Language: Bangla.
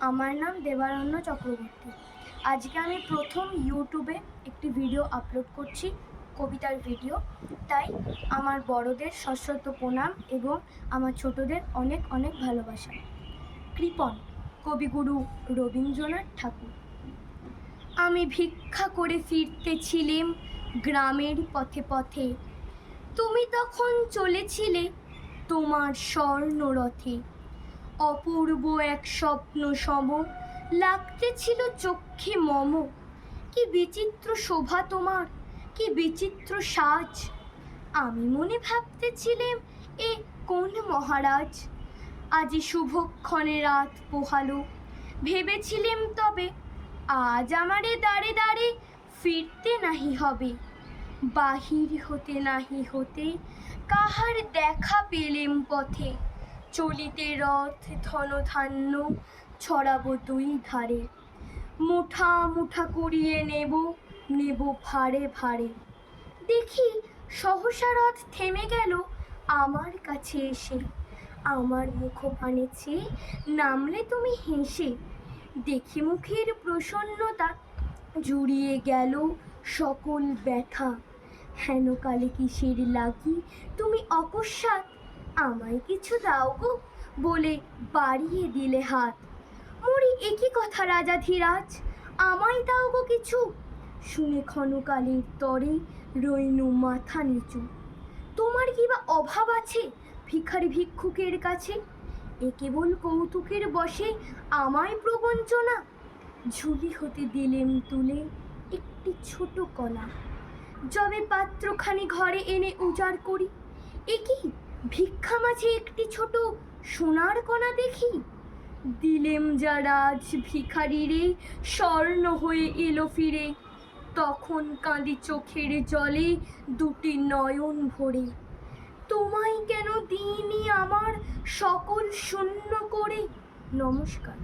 আমার নাম দেবারণ্য চক্রবর্তী। আজকে আমি প্রথম ইউটিউবে একটি ভিডিও আপলোড করছি, কবিতার ভিডিও তাই আমার বড়দের সশ্রদ্ধ প্রণাম এবং আমার ছোটদের অনেক অনেক ভালোবাসা। কৃপন, কবিগুরু রবীন্দ্রনাথ ঠাকুর। আমি ভিক্ষা করে ফিরতেছিলাম গ্রামের পথে পথে। তুমি তখন চলেছিলে তোমার স্বর্ণরথে। অপূর্ব এক স্বপ্ন সম। লাগতেছিল চক্ষে মম। কি বিচিত্র শোভা তোমার, কি বিচিত্র সাজ। আমি মনে ভাবতেছিলাম, এ কোন মহারাজ? আজি শুভক্ষণে রাত পোহালো। ভেবেছিলাম তবে, আজ আমারে দাঁড়ে দাঁড়ে ফিরতে নাহি হবে। বাহির হতে নাহি হতে কাহার দেখা পেলেম পথে। চলিতে রথ ধনধান্য ছড়াবো দুই ধারে। মুঠা মুঠা কুড়িয়ে নেব নেব ভারে ভারে। দেখি সহসা রথ থেমে গেল আমার কাছে এসে। আমার মুখপানে চেয়ে নামলে তুমি হেসে। দেখি মুখের প্রসন্নতা জুড়িয়ে গেল সকল ব্যথা। হেন কালে কিসের লাগি তুমি অকস্মাৎ আমায় কিছু দাও গো, বলে বাড়িয়ে দিলে হাত। মরি একই কথা রাজা ধীরাজ, আমায় দাও গো কিছু। শুনে ক্ষণকালের তরে রইনু মাথা নিচু। তোমার কি বা অভাব আছে ভিখারি ভিক্ষুকের কাছে? এ কেবল কৌতুকের বসে আমায় প্রবঞ্চনা। ঝুলি হতে দিলেম তুলে একটি ছোট কলা। যবে পাত্রখানি ঘরে এনে উজাড় করি, এ কি ভিক্ষা মাঝে একটি ছোট সোনার কণা দেখি। দিলেম যা রাজ ভিখারিরে স্বর্ণ হয়ে এলো ফিরে। তখন কাঁদি চোখের জলে দুটি নয়ন ভরে। তোমায় কেন দিইনি আমার সকল শূন্য করে? নমস্কার।